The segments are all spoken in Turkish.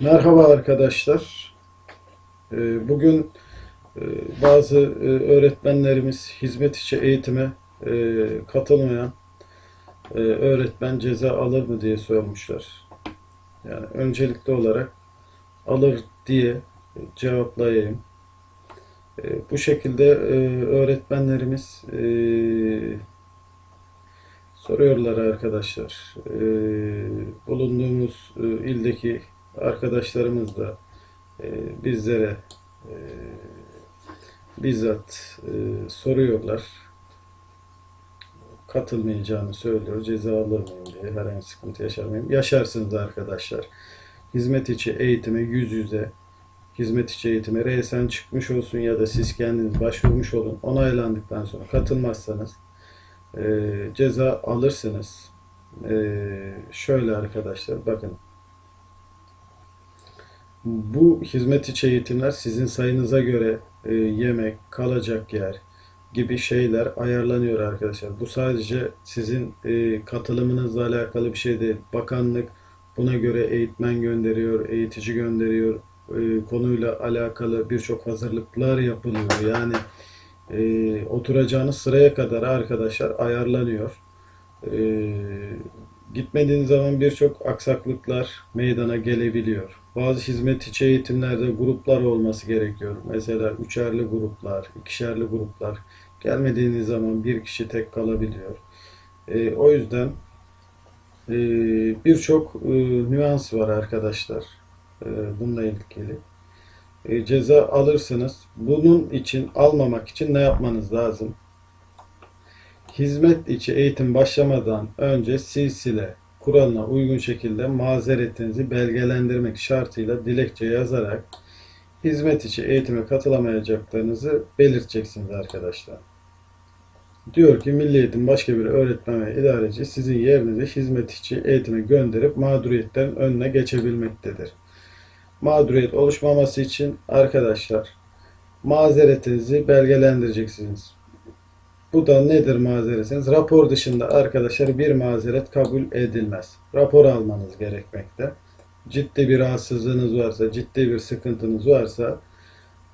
Merhaba arkadaşlar. Ee, Bugün e, bazı e, öğretmenlerimiz hizmet içi eğitime e, katılmayan öğretmen ceza alır mı diye sormuşlar. Yani öncelikli olarak alır diye cevaplayayım. Bu şekilde öğretmenlerimiz soruyorlar arkadaşlar. Bulunduğumuz ildeki arkadaşlarımız da e, bizlere e, bizzat e, soruyorlar. Katılmayacağını söylüyor. Ceza alır mıyım diye herhangi sıkıntı yaşar? Yaşarsınız arkadaşlar. Hizmet içi eğitime yüz yüze hizmet içi eğitime resen çıkmış olsun ya da siz kendiniz başvurmuş olun. Onaylandıktan sonra katılmazsanız e, ceza alırsınız. Şöyle arkadaşlar bakın bu hizmet içi eğitimler sizin sayınıza göre e, yemek, kalacak yer gibi şeyler ayarlanıyor arkadaşlar. Bu sadece sizin e, katılımınızla alakalı bir şey değil. Bakanlık buna göre eğitmen gönderiyor, eğitici gönderiyor. E, konuyla alakalı birçok hazırlıklar yapılıyor. Yani e, oturacağınız sıraya kadar arkadaşlar ayarlanıyor. E, gitmediğiniz zaman birçok aksaklıklar meydana gelebiliyor. Bazı hizmet içi eğitimlerde gruplar olması gerekiyor. Mesela üçerli gruplar, ikişerli gruplar. Gelmediğiniz zaman bir kişi tek kalabiliyor. E, o yüzden e, birçok e, nüans var arkadaşlar. E, bununla ilgili. E, ceza alırsınız. Bunun için almamak için ne yapmanız lazım? Hizmet içi eğitim başlamadan önce silsile kuralına uygun şekilde mazeretinizi belgelendirmek şartıyla dilekçe yazarak hizmet içi eğitime katılamayacaklarınızı belirteceksiniz arkadaşlar. Diyor ki Milli Eğitim başka bir öğretmen ve idareci sizin yerinize hizmet içi eğitime gönderip mağduriyetlerin önüne geçebilmektedir. Mağduriyet oluşmaması için arkadaşlar mazeretinizi belgelendireceksiniz. Bu da nedir mazeretiniz? Rapor dışında arkadaşlar bir mazeret kabul edilmez. Rapor almanız gerekmekte. Ciddi bir rahatsızlığınız varsa, ciddi bir sıkıntınız varsa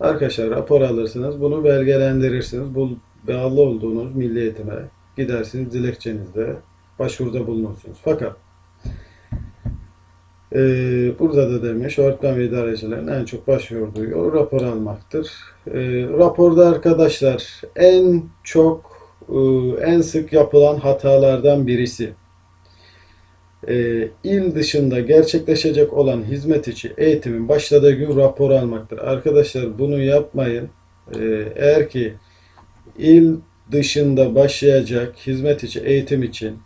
arkadaşlar rapor alırsınız. Bunu belgelendirirsiniz. Bu bağlı olduğunuz milli eğitime gidersiniz dilekçenizde başvuruda bulunursunuz. Fakat ee, burada da demiş öğretmen ve idarecilerin en çok başvurduğu o rapor almaktır. Ee, raporda arkadaşlar en çok e, en sık yapılan hatalardan birisi e, il dışında gerçekleşecek olan hizmet içi eğitimin başladığı gün rapor almaktır. Arkadaşlar bunu yapmayın. Ee, eğer ki il dışında başlayacak hizmet içi eğitim için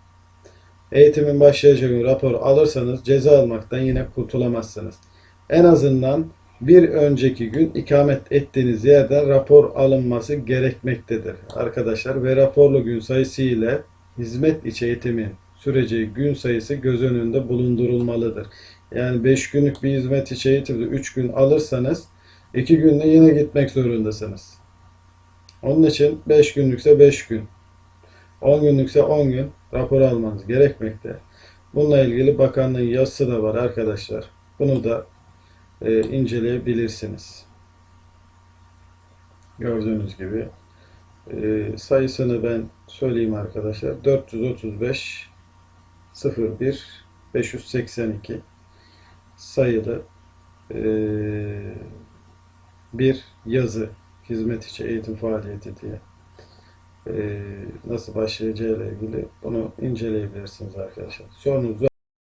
eğitimin başlayacağı gün rapor alırsanız ceza almaktan yine kurtulamazsınız. En azından bir önceki gün ikamet ettiğiniz yerden rapor alınması gerekmektedir arkadaşlar ve raporlu gün sayısı ile hizmet içi eğitimin süreceği gün sayısı göz önünde bulundurulmalıdır. Yani 5 günlük bir hizmet içi eğitimde 3 gün alırsanız 2 günde yine gitmek zorundasınız. Onun için 5 günlükse 5 gün, 10 günlükse 10 gün rapor almanız gerekmekte. Bununla ilgili bakanlığın yazısı da var arkadaşlar. Bunu da e, inceleyebilirsiniz. Gördüğünüz gibi e, sayısını ben söyleyeyim arkadaşlar. 435 01 582 sayılı e, bir yazı hizmet içi eğitim faaliyeti diye nasıl başlayacağıyla ilgili bunu inceleyebilirsiniz arkadaşlar. Sorunuz